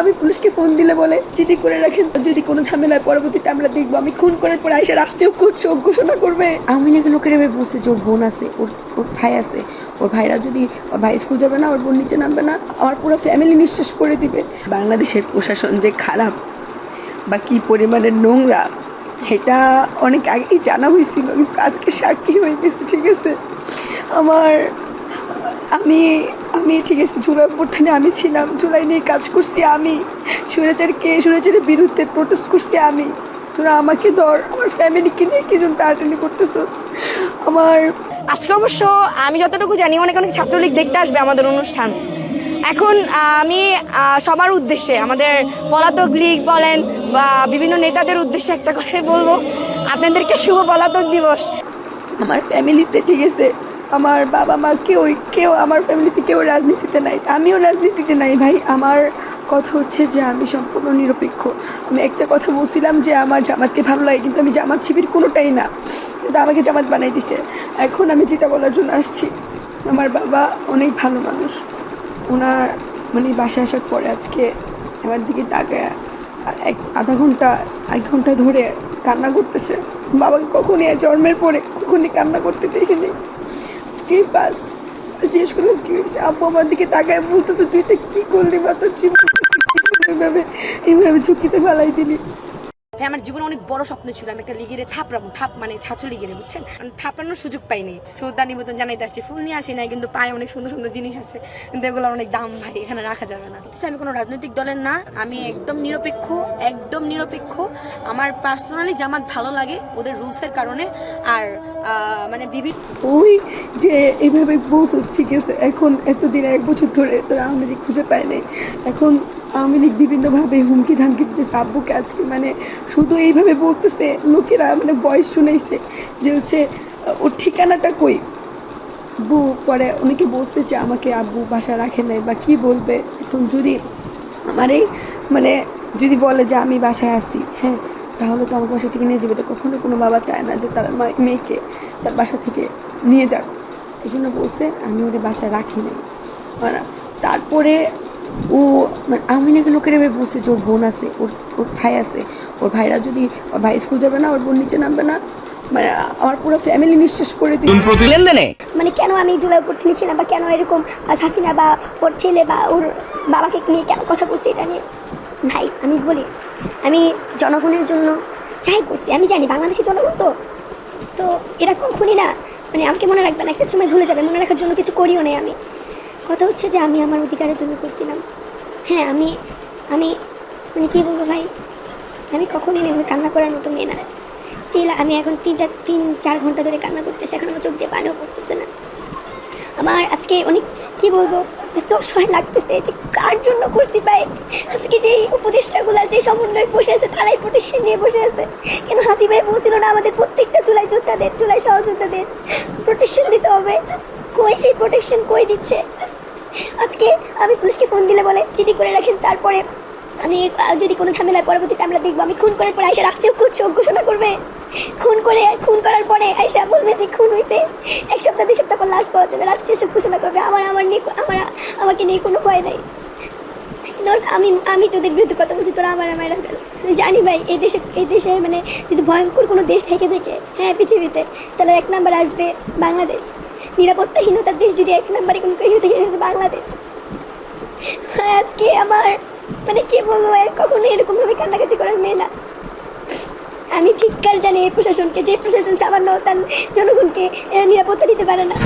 আমি পুলিশকে ফোন দিলে বলে চিঠি করে রাখেন। যদি কোনো ঝামেলায় পরবর্তীতে আমরা দেখব, আমি খুন করার পরে আইসা রাষ্ট্রীয় শোক ঘোষণা করবে। আওয়ামী লীগের লোকের এবার বলছে যে ওর বোন আছে, ওর ওর ভাই আছে। ওর ভাইরা যদি, ওর ভাই স্কুল যাবে না, ওর বোন নিচে নামবে না, আমার পুরো ফ্যামিলি নিঃশেষ করে দিবে। বাংলাদেশের প্রশাসন যে খারাপ বা কী পরিমাণের নোংরা, এটা অনেক আগেই জানা হয়েছিল, কিন্তু আজকে সাক্ষী হয়ে গেছে, ঠিক আছে? আমার, আমি আমি ঠিক আছে জুলাই অভ্যর্থনে আমি ছিলাম। জুলাই নিয়ে কাজ করছি আমি। সুরেচারকে সুরেচারের বিরুদ্ধে প্রোটেস্ট করছি আমি। তোরা আমাকে ধর। আমার ফ্যামিলিকে নিয়ে কি জন্য টাটানি করতেছস? আমার আজকে অবশ্য আমি যতটুকু জানি অনেক অনেক ছাত্রলীগ দেখতে আসবে আমাদের অনুষ্ঠান। এখন আমি সবার উদ্দেশ্যে আমাদের পলাতক লীগ বলেন বা বিভিন্ন নেতাদের উদ্দেশ্যে একটা কথাই বলব। আপনাদেরকে শুভ পলাতক দিবস। আমার ফ্যামিলিতে ঠিক আছে। আমার বাবা মা কেউ কেউ আমার ফ্যামিলিতে কেউ রাজনীতিতে নাই। আমিও রাজনীতিতে নাই ভাই। আমার কথা হচ্ছে যে আমি সম্পূর্ণ নিরপেক্ষ। আমি একটা কথা বলছিলাম যে আমার জামাতকে ভালো লাগে, কিন্তু আমি জামাত শিবির কোনোটাই না। কিন্তু আমাকে জামাত বানাই দিছে। এখন আমি যেটা বলার জন্য আসছি, আমার বাবা অনেক ভালো মানুষ। ওনার মানে বাসায় আসার পরে আজকে আমার দিকে তাকায়, এক আধা ঘণ্টা এক ঘণ্টা ধরে কান্না করতেছে। বাবাকে কখনই জন্মের পরে কখনই কান্না করতে দেখিনি। আজকেই ফার্স্ট জিজ্ঞেস করলাম, কি হয়েছে? আব্বু আমার দিকে তাকায় বলতেছে, তুই এটা কি করলি? বা তোর জীবন এইভাবে এইভাবে ঝুঁকিতে ফেলাই দিলি। ভাই, আমার জীবনে অনেক বড় স্বপ্ন ছিল, আমি একটা লিগেরে থাপড়াবো, থাপ মানে ছাত্র লিগিরে, বুঝছেন? থাপড়ানোর সুযোগ পাইনি শ্রদ্ধা নিবেদন জানাইতে আসছি, ফুল নিয়ে আসি নাই, কিন্তু পায়ে অনেক সুন্দর সুন্দর জিনিস আছে, কিন্তু এগুলো অনেক দাম ভাই, এখানে রাখা যাবে না। আমি কোনো রাজনৈতিক দলের না, আমি একদম নিরপেক্ষ একদম নিরপেক্ষ। আমার পার্সোনালি জামাত ভালো লাগে ওদের রুলসের কারণে, আর মানে বিভিন্ন ওই যে এইভাবে বলছিস ঠিক আছে, এখন এতদিন এক বছর ধরে তোরা আওয়ামী লীগ খুঁজে পায় নাই। এখন আওয়ামী লীগ বিভিন্নভাবে হুমকি ধামকি দিতেছে, আব্বুকে আজকে মানে শুধু এইভাবে বলতেছে, লোকেরা মানে ভয়েস শুনেছে যে হচ্ছে, ওর ঠিকানাটা কই? আব্বু পরে অনেকে বলছে যে আমাকে আব্বু বাসা রাখে নাই বা কি বলবে? এখন যদি আমার এই মানে যদি বলে যে আমি বাসায় আসি হ্যাঁ তাহলে তো আমার বাসা থেকে নিয়ে যাবে। তো কখনো কোনো বাবা চায় না যে তার মেয়েকে তার বাসা থেকে নিয়ে যাক। এই জন্য বলছে, আমি ওরে বাসায় রাখি নাই। তারপরে ও মানে আওয়ামী লীগের লোকের এবার বলছে যে ওর বোন আছে ওর ওর ভাই আছে। ওর ভাইরা যদি ওর ভাই স্কুল যাবে না ওর বোন নিচে নামবে না। মানে আমার পুরো ফ্যামিলি নিঃশেষ করে দিই লেনদেনে? মানে কেন আমি জুলাই উপর্থিনী ছিলাম বা কেন এরকম হাসিনা বা ওর ছেলে বা ওর বাবাকে নিয়ে কেন কথা বলছি এটা নিয়ে? ভাই আমি বলি আমি জনগণের জন্য যাই করছি আমি জানি বাংলাদেশি জনগণ তো। তো এরকম খুনি না মানে আমাকে মনে রাখবে না একটা সময় ভুলে যাবে মনে রাখার জন্য কিছু করিও নেই আমি। কথা হচ্ছে যে আমি আমার অধিকারের জন্য করছিলাম। হ্যাঁ আমি আমি মানে কী বলব ভাই? আমি কখনই নেই কান্না করার মতো মেয়ে না। স্টিল আমি এখন তিনটা, তিন, চার ঘণ্টা ধরে কান্না করতেছি, এখন আমার চোখ দিয়ে পানিও করতেছে না। আমার আজকে অনেক, কি বলব, এত অসহায় লাগতেছে যে কার জন্য করছি ভাই? আজকে যে উপদেষ্টাগুলো যে সমন্বয় বসে আছে, তারাই প্রোটেকশন নিয়ে বসে আছে। কেন হাতি ভাই বলছিল না আমাদের প্রত্যেকটা চুলাই যোদ্ধাদের চুলাই সহযোদ্ধাদের প্রোটেকশন দিতে হবে? কই সেই প্রোটেকশন কই দিচ্ছে? আজকে আমি পুলিশকে ফোন দিলে বলে, চিঠি করে রাখেন, তারপরে আমি যদি কোনো ঝামেলায় পরবর্তীতে আমরা দেখব, আমি খুন করার পরে আইসা রাষ্ট্রীয় খুন শোক ঘোষণা করবে। খুন করে, খুন করার পরে আইসা বলবে যে খুন হয়েছে এক সপ্তাহ, দুই সপ্তাহ পর লাশ পাওয়া যাবে রাষ্ট্রীয় শোক ঘোষণা করবে। আমার আমার নিয়ে আমার, আমাকে নিয়ে কোনো ভয় নাই। আমি আমি তোদের বিরুদ্ধে কথা বলছি, তোরা আমার আমার আমি জানি ভাই, এই দেশে এই দেশে মানে যদি ভয়ঙ্কর কোনো দেশ থেকে থেকে হ্যাঁ পৃথিবীতে, তাহলে এক নাম্বার আসবে বাংলাদেশ। নিরাপত্তাহীনতার দেশ যদি এক নাম্বারে কোনো গেলে বাংলাদেশ। আজকে আমার মানে কি বলব, আর কখনো এরকমভাবে কান্নাকাটি করার মেয়ে না। আমি ঠিককার জানি এই প্রশাসনকে, যে প্রশাসন সামান্য তার জনগণকে নিরাপত্তা দিতে পারে না।